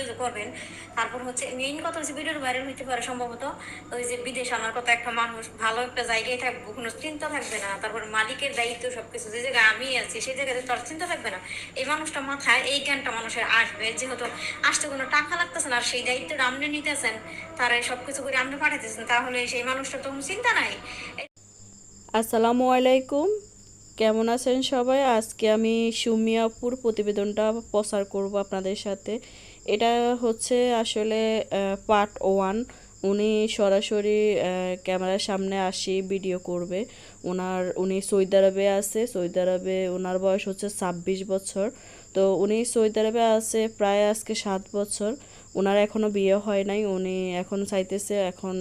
Video করবেন। তারপর হচ্ছে মেইন কথা হচ্ছে ভিডিওর ভাইরাল হইতে পারে সম্ভবত। ওই যে বিদেশ আনার কথা একটা মানুষ ভালো একটা জায়গায় থাকব, কোনো চিন্তা থাকবে না। তারপর মালিকের দায়িত্ব সবকিছু, যে জায়গায় আমি আছি, সেই জায়গাতে তার চিন্তা থাকবে না। এই মানুষটা মাথায়, এই জ্ঞানটা মানুষের আসবে। যেহেতু আসতে কোনো টাকা লাগতেছে না, আর সেই দায়িত্বটা আপনি নিতেছেন, তারা সবকিছু করে আপনি পাঠাইতেছেন, তাহলে সেই মানুষটার তো চিন্তা নাই। আসসালামু আলাইকুম। কেমন আছেন সবাই? আজকে আমি সুমিয়াপুর প্রতিবেদনটা প্রচার করব আপনাদের সাথে। এটা হচ্ছে আসলে পার্ট ওয়ান উনি সরাসরি ক্যামেরার সামনে আসি ভিডিও করবে। ওনার উনি সৌদি আরবে আছে। সৌদি আরবে ওনার বয়স হচ্ছে ছাব্বিশ বছর। তো উনি সৌদি আরবে আছে প্রায় আজকে সাত বছর। ওনার এখনও বিয়ে হয় নাই। উনি এখন চাইতেছে এখন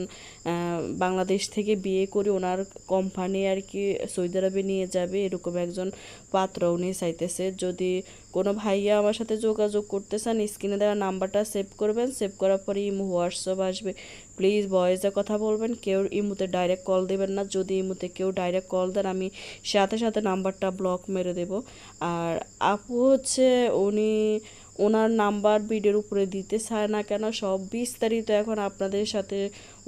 বাংলাদেশ থেকে বিয়ে করে ওনার কোম্পানি আর কি সৌদি আরবে নিয়ে যাবে। এরকম একজন পাত্র উনি চাইতেছে। যদি কোনো ভাইয়া আমার সাথে যোগাযোগ করতে চান স্ক্রিনে দেওয়া নাম্বারটা সেভ করবেন সেভ করার পরে ইমো হোয়াটসঅ্যাপ আসবে। প্লিজ ভয়েসে কথা বলবেন, কেউ ইমুতে ডাইরেক্ট কল দেবেন না, যদি ইমুতে কেউ ডাইরেক্ট কল দেন, আমি সাথে সাথে নাম্বারটা ব্লক মেরে দেব। আর আপু হচ্ছে, উনি ওনার নাম্বার ভিডিওর উপরে দিতে চায় না কেন, সব বিস্তারিত এখন আপনাদের সাথে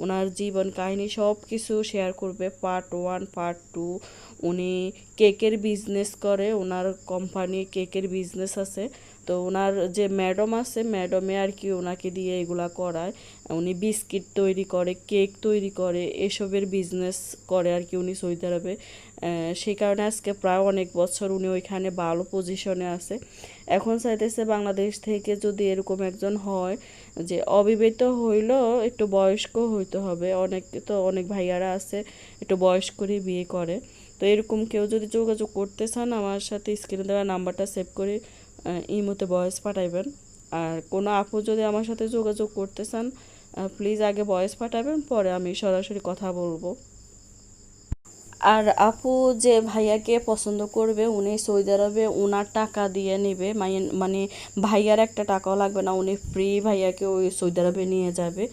ওনার জীবন কাহিনী সব কিছু শেয়ার করবে। পার্ট ওয়ান পার্ট টু উনি কেকের বিজনেস করে, ওনার কোম্পানি কেকের বিজনেস আছে। তো ওনার যে ম্যাডাম আছে, ম্যাডামে আর কি ওনাকে দিয়ে এগুলা করায়। উনি বিস্কিট তৈরি করে, কেক তৈরি করে, এসবের বিজনেস করে আর কি উনি সৌদি আরবে। সেই কারণে আজকে প্রায় অনেক বছর উনি ওইখানে ভালো পজিশনে আছে। এখন চাইতেছে বাংলাদেশ থেকে যদি এরকম একজন হয়, যে অবিবাহিত হইলেও একটু বয়স্ক হইতে হবে। অনেক তো অনেক ভাইয়ারা আছে, একটু বয়স্করই বিয়ে করে। তো এরকম কেউ যদি যোগাযোগ করতে চান, আমার সাথে স্ক্রিনে দেওয়া নাম্বারটা সেভ করে ইমোতে ভয়েস পাঠাইবেন। আর কোনো আপু যদি আমার সাথে যোগাযোগ করতে চান প্লিজ আগে ভয়েস পাঠাবেন, পরে আমি সরাসরি কথা বলব। আর আপু যে ভাইয়াকে পছন্দ করবে, উনি সৌদি আরবে ওনার টাকা দিয়ে নেবে। মানে ভাইয়ার একটা টাকাও লাগবে না, উনি ফ্রি ভাইয়াকে ওই সৌদি আরবে নিয়ে যাবে।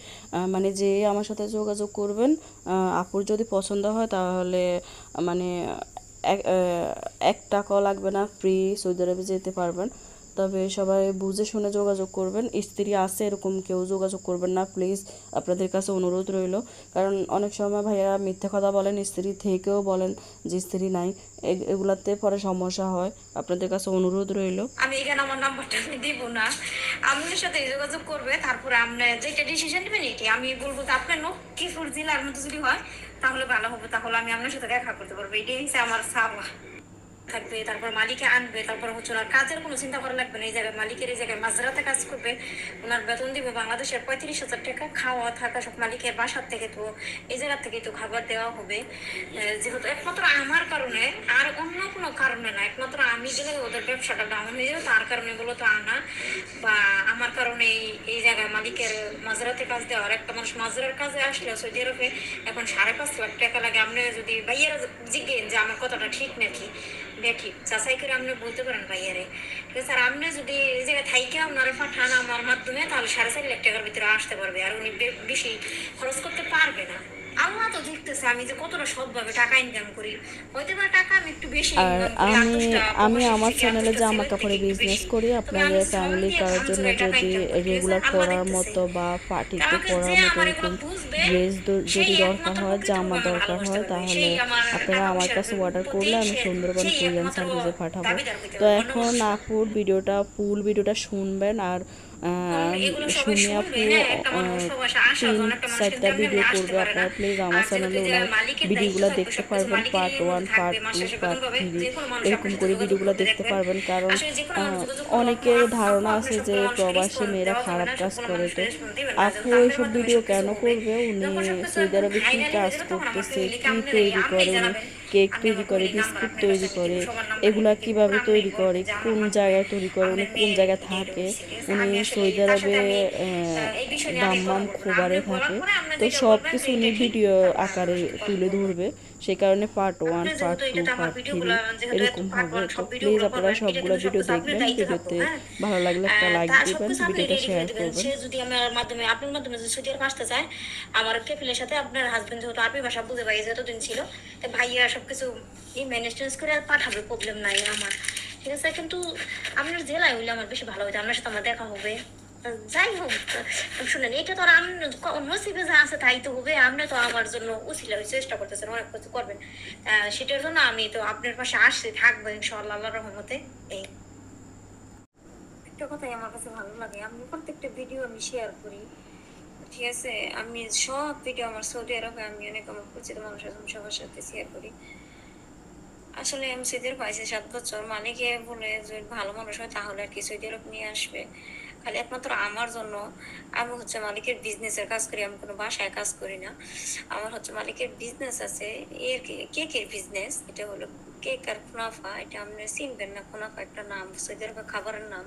মানে যে আমার সাথে যোগাযোগ করবেন আপুর যদি পছন্দ হয় তাহলে মানে এক টাকাও লাগবে না ফ্রি সৌদি আরবে যেতে পারবেন। তবে সবাই বুঝে শুনে যোগাযোগ করবেন, স্ত্রী আছে এরকম কেউ যোগাযোগ করবেন না প্লিজ আপনাদের কাছে অনুরোধ রইল। কারণ অনেক সময় ভাইয়ারা মিথ্যে কথা বলেন, স্ত্রী থেকেও বলেন যে স্ত্রী নাই এগুলাতে পরে সমস্যা হয়, আপনাদের কাছে অনুরোধ রইল। আমি এখানে আমার নাম্বারটা আমি দিব না। আপনার সাথে যোগাযোগ করবে, তারপরে আপনি যেটা ডিসিশন নেবেন এটি আমি বলব আপনার নক্ষিপুর জেলার মতো যদি হয় তাহলে ভালো হবে তাহলে আমি আপনার সাথে দেখা করতে পারব। এটাই হচ্ছে আমার সাবা থাকবে, তারপর মালিকে আনবে, তারপর হচ্ছে ওনার কাজের কোনো চিন্তা করা লাগবে না। এই জায়গায় মালিকের এই জায়গায় মাঝরাতে কাজ করবে, ওনার বেতন দিবে বাংলাদেশের পঁয়ত্রিশ হাজার টাকা, খাওয়া থাকা সব মালিকের বাসার থেকে তো, এই জায়গা থেকে তো খাবার দেওয়া হবে। যেহেতু একমাত্র আমার কারণে, আর অন্য কোনো কারণে না, একমাত্র আমি গেলে ওদের ব্যবসাটা ডাউন হয়ে যাবে তার কারণে বলো তো আনা। বা আমার কারণে এই- জায়গায় মালিকের মাঝরাতে কাজ দেওয়ার, একটা মানুষ মাঝরার কাজে আসলে সৌদি আরবে এখন সাড়ে পাঁচ লাখ টাকা লাগে। আপনি যদি ভাইয়ারা জিজ্ঞেন যে আমার কথাটা ঠিক নাকি ঠিক যাচাই করে আপনি বলতে পারেন ভাইয়ারে। ঠিক আছে আর আপনি যদি জায়গায় থাইকে, আপনারা পাঠান আমার মাধ্যমে, তাহলে সাড়ে চার লাখ টাকার ভিতরে আসতে পারবে। আর উনি বেশি খরচ করতে পারবে না। আল্লাহ তো দেখতেছে আমি যে কতটা সৎভাবে টাকা ইনকাম করি। হয়তো বা টাকা আমি একটু বেশি আর আমি আমি আমার চ্যানেলে জামা কাপড়ের বিজনেস করি আপনাদের ফ্যামিলি করার জন্য যদি? রেগুলার পরার মতো বা পার্টিতে পরার মতো এরকম ড্রেস যদি দরকার হয় জামা দরকার হয় তাহলে আপনারা আমার কাছে অর্ডার করলে আমি সুন্দরবন কুরিয়ান সার্ভিসে পাঠাবো। তো এখন আপুর ভিডিওটা ফুল ভিডিওটা শুনবেন আর শুনে শুনবে, আপু একটা মানুষ সবার আশা, তিন চারটা ভিডিও করবে আপনারা প্লিজ আমার চ্যানেলে ওনার ভিডিওগুলো দেখতে পারবেন part one part two part three এরকম করে ভিডিওগুলো দেখতে পারবেন কারণ অনেকের ধারণা আছে যে প্রবাসী মেয়েরা খারাপ কাজ করে তো। আপু এইসব ভিডিও কেন করবে? উনি সৌদি আরবে কি কাজ করতেছে কি তৈরি করে উনি। কেক তৈরি করে, বিস্কুট তৈরি করে, এগুলা কীভাবে তৈরি করে, কোন জায়গায় তৈরি করে, উনি কোন জায়গায় থাকে? উনি সৌদি আরবে দাম্মাম খোবারে থাকে তো সব কিছু উনি ভিডিও আকারে তুলে ধরবে সেই কারণে part one part two part three এরকম হবে তো প্লিজ আপনারা সবগুলো ভিডিও দেখবেন ভিডিওতে হ্যাঁ? ভালো লাগলে একটা লাইক দিবেন ভিডিওটা শেয়ার করবেন। যদি আমার মাধ্যমে আপনার মাধ্যমে যদি ছুটির আসতে চায় আমার কেফিলের সাথে আপনার হাজবেন্ড যেহেতু আরবি ভাষা বুঝে পাই যতদিন ছিল তো ভাইয়া সবকিছু এই ম্যানেজ করে আর পাঠাবে প্রবলেম নাই আমার। ঠিক আছে কিন্তু আপনার জেলায় হইলে আমার বেশি ভালো হইতো আপনার সাথে আমার দেখা হবে। যাই হোক শুনেন, এটা তো আর নসিবে যা আছে তাই তো হবে, আপনি তো আমার জন্য উচিলা চেষ্টা করতেছেন, অনেক কিছু করবেন। সেটার জন্য আমি তো আপনার পাশে আসছি, থাকব ইনশাআল্লাহ আল্লাহ রহমতে। এই। একটা কথাই আমার কাছে ভালো লাগে, আমি প্রত্যেকটা ভিডিও আমি শেয়ার করি, ঠিক আছে? আমি সব ভিডিও আমার সৌদি আরবে, আমি অনেক আমার পরিচিত মানুষ আছে, আমি সবার সাথে শেয়ার করি। আসলে আমি সৌদির পাইছি সাত বছর মালিকে বলে যে ভালো মানুষ হয় তাহলে আর কি সৌদি আরব নিয়ে আসবে? খালি একমাত্র আমার জন্য আমি হচ্ছে মালিকের বিজনেসের কাজ করি, আমি কোনো বাসায় কাজ করি না। আমার হচ্ছে মালিকের বিজনেস আছে, এর কেকের বিজনেস এটা হলো কেক আর কুনাফা, এটা আপনি চিনবেন না, কুনাফা একটা নাম সৌদি আরবের খাবারের নাম।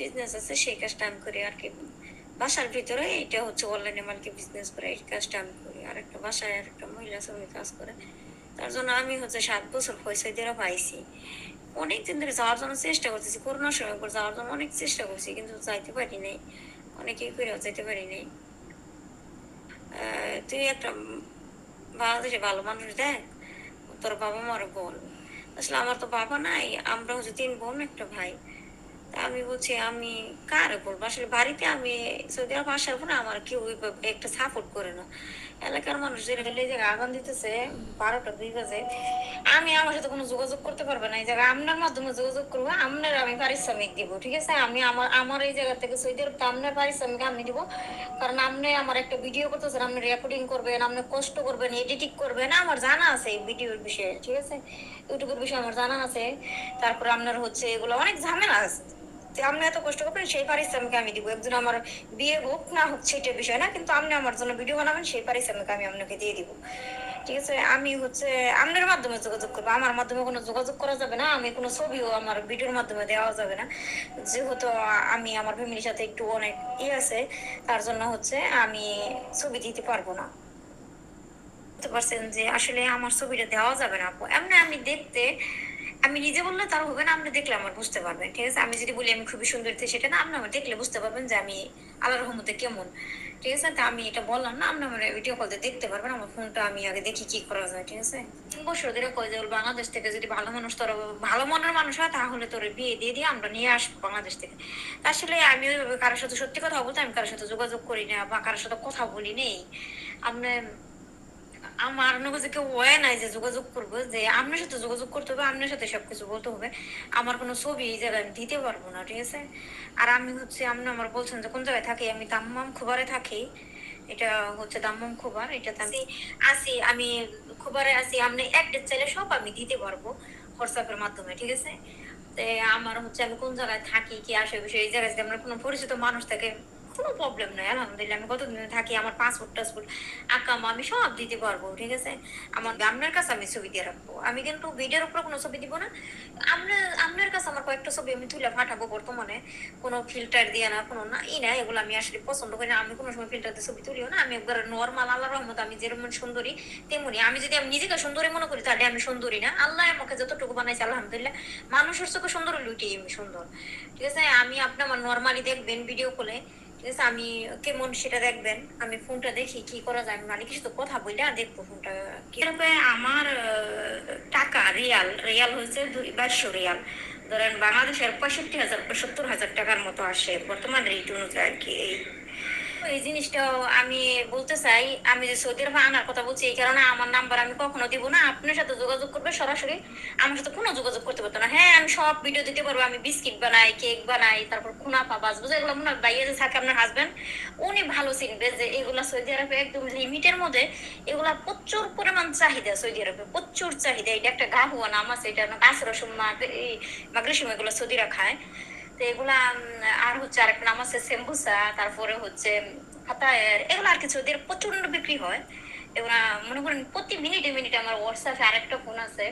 বিজনেস আছে, সেই কাজটা আমি করি আর কি। বাসার ভিতরে এটা হচ্ছে অনলাইনে মালিকে বিজনেস করে, এই কাজটা আমি করি। আর একটা বাসায় আর একটা মহিলা শ্রমিক কাজ করে। তার জন্য আমি হচ্ছে সাত বছর পয়সা দিয়ে পাইছি। অনেক দিন ধরে যাওয়ার জন্য চেষ্টা করতেছি করোনার সময় করে যাওয়ার জন্য অনেক চেষ্টা করছি, কিন্তু যাইতে পারি নাই। অনেকেই করেও যাইতে পারি নাই। তুই একটা বাংলাদেশে ভালো মানুষ দেখ, তোর বাবা মারে বল। আসলে আমার তো বাবা নাই আমরা হচ্ছে তিন বোন একটা ভাই। আমি বলছি, আমি কারে বলব? আসলে বাড়িতে আমি সৌদি আরব আসার পরে আমার কেউ একটা সাপোর্ট করে না। এলাকার মানুষ যে এই জায়গায় আগান দিতেছে, বারোটা দুই বাজে। আমি আমার সাথে কোনো যোগাযোগ করতে পারবে না, এই জায়গায় আপনার মাধ্যমে যোগাযোগ করব, আপনার আমি পারিশ্রমিক দিব, ঠিক আছে? আমি আমার আমার এই জায়গা থেকে সৌদি আরব আপনার পারিশ্রমিক আমি দিব, কারণ আপনি আমার একটা ভিডিও করতেছেন, আপনি রেকর্ডিং করবেন, আপনি কষ্ট করবেন এডিটিং করবেন, আমার জানা আছে এই ভিডিওর বিষয়ে, ঠিক আছে? ইউটিউবের বিষয়ে আমার জানা আছে, তারপরে আপনার হচ্ছে এগুলো অনেক ঝামেলা আছে। আপনি এত কষ্ট করবেন, সেই পারিশ্রমিক আমি দিব। একজন আমার বিয়ে হোক না হোক সেটার বিষয় না, কিন্তু আপনি আমার জন্য ভিডিও বানাবেন, সেই পারিশ্রমিক আমি আপনাকে দিয়ে দিব। ঠিক আছে? আমি হচ্ছে, আপনার মাধ্যমে যোগাযোগ করব। আমার মাধ্যমে কোনো যোগাযোগ করা যাবে না, আমি কোনো ছবিও আমার ভিডিওর মাধ্যমে দেওয়া যাবে না। যেহেতু আমি আমার ফ্যামিলির সাথে একটু অনেক ই আছে, তার জন্য হচ্ছে আমি ছবি দিতে পারব না। বুঝতে পারছেন যে আসলে আমার ছবিটা দেওয়া যাবে না আপু। এমনি আমি দেখতে আমি নিজে বললে তার হবে না, আপনি দেখলে আমার বুঝতে পারবেন, ঠিক আছে? আমি যদি বলি আমি খুবই সুন্দর সেটা না, আপনি আমার দেখলে বুঝতে পারবেন যে আমি আল্লাহ রহমতে কেমন, ঠিক আছে? তা আমি এটা বললাম না, আপনি আমার ভিডিও কলতে দেখতে পারবেন, আমার ফোনটা আমি আগে দেখি কি করা যায়, ঠিক আছে? তিন বছর ধরে কয় যে বাংলাদেশ থেকে যদি ভালো মানুষ তোর, ভালো মনের মানুষ হয়, তাহলে তোর বিয়ে দিয়ে দিয়ে আমরা নিয়ে আসব বাংলাদেশ থেকে। আসলে আমি ওইভাবে কারোর সাথে সত্যি কথা বলতে আমি কারোর সাথে যোগাযোগ করি না বা কারোর সাথে কথা বলি নেই। আপনি আমার নগজে কেউ ওয়ে নাই যে যোগাযোগ করব, যে আপনার সাথে যোগাযোগ করতে হবে, আপনার সাথে সবকিছু বলতে হবে। আমার কোনো ছবি এই জায়গায় আমি দিতে পারব না, ঠিক আছে? আর আমি হচ্ছে, আপনি আমার বলছেন যে কোন জায়গায় থাকি? আমি দাম্মাম খোবারে থাকি। এটা হচ্ছে দাম্মাম খোবার, এটাতে আমি আসি আমি খোবারে আসি আপনি এক ডেট চাইলে সব আমি দিতে পারব হোয়াটসঅ্যাপের মাধ্যমে, ঠিক আছে? আমার হচ্ছে আমি কোন জায়গায় থাকি, কি আসে বিষয়, এই জায়গায় যদি আমার কোনো পরিচিত মানুষ থাকে কোনো প্রবলেম নাই, আলহামদুলিল্লাহ। আমি কতদিন থাকি, আমার পাসপোর্ট টাসপোর্ট আকাম আমি সব দিতে পারব, ঠিক আছে? আমার, আপনার কাছে আমি ছবি দিয়ে রাখব। আমি কিন্তু ভিডিওর উপর কোনো ছবি দিব না। আপনার কাছে আমার কয়েকটা ছবি আমি তুলে পাঠাবো বর্তমানে। কোনো ফিল্টার দিয়ে না, কোনো না, ই না, এগুলো আমি আসলে পছন্দ করি না। আমি কোনো সময় ফিল্টার দিয়ে ছবি তুলিও না। আমি একবার নর্মাল আল্লাহ রহমত আমি যেরকম সুন্দরী, তেমনি আমি যদি আমি নিজেকে সুন্দরী মনে করি, তাহলে আমি সুন্দরী না। আল্লাহ আমাকে যতটুকু বানাইছে, আলহামদুলিল্লাহ, মানুষের চোখে সুন্দর লুটি আমি সুন্দর। ঠিক আছে? আমি আপনার নর্মালি দেখবেন ভিডিও কলে আমি কেমন সেটা দেখবেন, আমি ফোনটা দেখি কি করা যায় মালিকের সাথে কথা আর দেখব ফোনটা আমার টাকা রিয়াল রিয়াল হয়েছে দুই বাইশশো রিয়াল। ধরেন বাংলাদেশের পঁয়ষট্টি হাজার, সত্তর হাজার টাকার মতো আসে বর্তমান রেট অনুযায়ী আর কি এই এই জিনিসটাও আমি বলতে চাই, আমি যে সৌদি আরবে আনার কথা বলছি, এই কারণে আমার নাম্বার আমি কখনো দিব না। আপনার সাথে যোগাযোগ করবে সরাসরি, আমার সাথে কোনো যোগাযোগ করতে পারতো না। হ্যাঁ আমি সব ভিডিও দিতে পারব, আমি বিস্কিট বানাই কেক বানাই, তারপর খুনাপা বাজবো এগুলো মনে হয় বাইরে যে থাকে আপনার হাজবেন্ড উনি ভালো চিনবে যে এগুলা সৌদি আরবে একদম লিমিটের মধ্যে এগুলা প্রচুর পরিমাণ চাহিদা সৌদি আরবে, প্রচুর চাহিদা। এটা একটা গা হুয়া নাম আছে, এটা গাছ রসুন মাগরিসুম এগুলো সৌদিরা খায়। এগুলা আর হচ্ছে আরেকটা নাম আছে সেম্বুসা, তারপরে হচ্ছে ফাতায়ের এগুলো আর কিছু, ওদের প্রচণ্ড বিক্রি হয়। এগুলা, মনে করেন প্রতি মিনিটে মিনিটে আমার হোয়াটসঅ্যাপে আরেকটা ফোন আছে।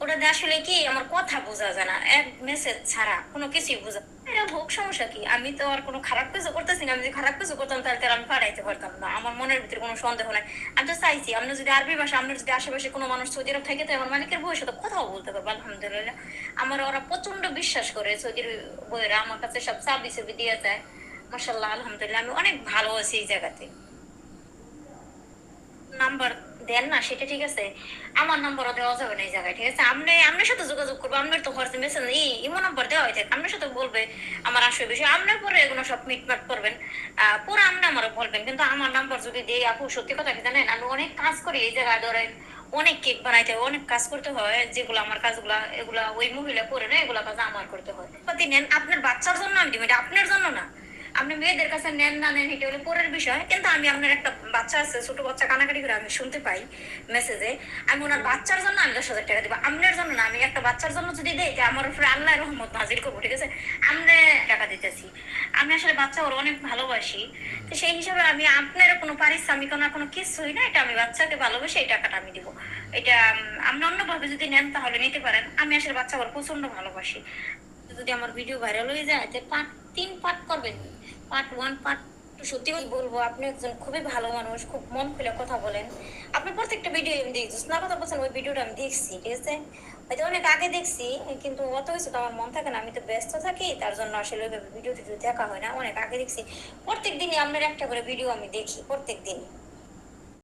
ওটাতে আসলে কি, আমার কথা বোঝা যায় না, এক মেসেজ ছাড়া কোনো কিছুই বোঝা এটা হোক সমস্যা কি? আমি তো আর কোনো খারাপ কিছু করতেছি না। আমি যদি খারাপ কিছু করতাম, তাহলে তো আর আমি পাঠাইতে পারতাম না। আমার মনের ভিতরে কোনো সন্দেহ নাই। আমি তো চাইছি আপনি যদি আরবি ভাষা আপনার যদি আশেপাশে কোনো মানুষ সৌদি আরব থাকে, তো আমার মালিকের বউয়ের সাথে কথাও বলতে পারব, আলহামদুলিল্লাহ। আমার ওরা প্রচণ্ড বিশ্বাস করে, সৌদির বউয়েরা আমার কাছে সব চাবি চাবি দিয়ে যায়। মাসাল্লাহ আলহামদুলিল্লাহ, আমি অনেক ভালো আছি এই জায়গাতে। নাম্বার দেন না, সেটা ঠিক আছে। আমার নাম্বারও দেওয়া যাবে না এই জায়গায়, ঠিক আছে? আপনি আপনার সাথে যোগাযোগ করব আপনার তো হোয়াটসঅ্যাপ মেসেজ ই ইমো নাম্বার দেওয়া হয়েছে। আপনার সাথে বলবে আমার আসল বিষয়। আপনার পরে এগুলো সব মিটমাট করবেন। পুরো আপনি আমারও বলবেন, কিন্তু আমার নাম্বার যদি দেই, আপু, সত্যি কথা কি জানেন? আমি অনেক কাজ করি এই জায়গায়, ধরেন অনেক কেক বানাইতে হয় অনেক কাজ করতে হয়, যেগুলো আমার কাজগুলা, এগুলা ওই মহিলা করে না, এগুলা কাজ আমার করতে হয়। নেন আপনার বাচ্চার জন্য আমি দিব, এটা আপনার জন্য না। আপনি মেয়েদের কাছে নেন না নেন, এটা হলো পরের বিষয়। কিন্তু আমি আপনার একটা বাচ্চা আছে, ছোট বাচ্চা কানাকাটি করে আমি শুনতে পাই মেসেজে আমি ওনার বাচ্চার জন্য আমি দশ হাজার টাকা দিব। আপনার জন্য না, আমি একটা বাচ্চার জন্য যদি দেই আমার উপরে আল্লাহ রহমত নাজির করব, ঠিক আছে? আমরা টাকা দিতেছি। আমি আসলে বাচ্চা ওর অনেক ভালোবাসি। তো সেই হিসাবে আমি আপনার কোনো পারিশ্রমিক না, কোনো কিছুই না, এটা আমি বাচ্চাকে ভালোবাসি এই টাকাটা আমি দিব। এটা আপনি অন্যভাবে যদি নেন তাহলে নিতে পারেন। আমি আসলে বাচ্চা ওর প্রচণ্ড ভালোবাসি। যদি আমার ভিডিও ভাইরাল হয়ে যায় পার্ট তিন পার্ট করবেন। পার্ট ওয়ান পার্ট টু সত্যি বলব, আপনি একজন খুবই ভালো মানুষ, খুব মন খুলে কথা বলেন। আপনি প্রত্যেকটা ভিডিও আমি দেখছি না কথা বলছেন, ওই ভিডিওটা আমি দেখছি, ঠিক আছে? হয়তো অনেক আগে দেখছি, কিন্তু অত কিছু তো আমার মন থাকে না, আমি তো ব্যস্ত থাকি, তার জন্য আসলে ওইভাবে ভিডিও টিডিও দেখা হয় না, অনেক আগে দেখছি। প্রত্যেক দিনই আপনার একটা করে ভিডিও আমি দেখি, প্রত্যেক দিন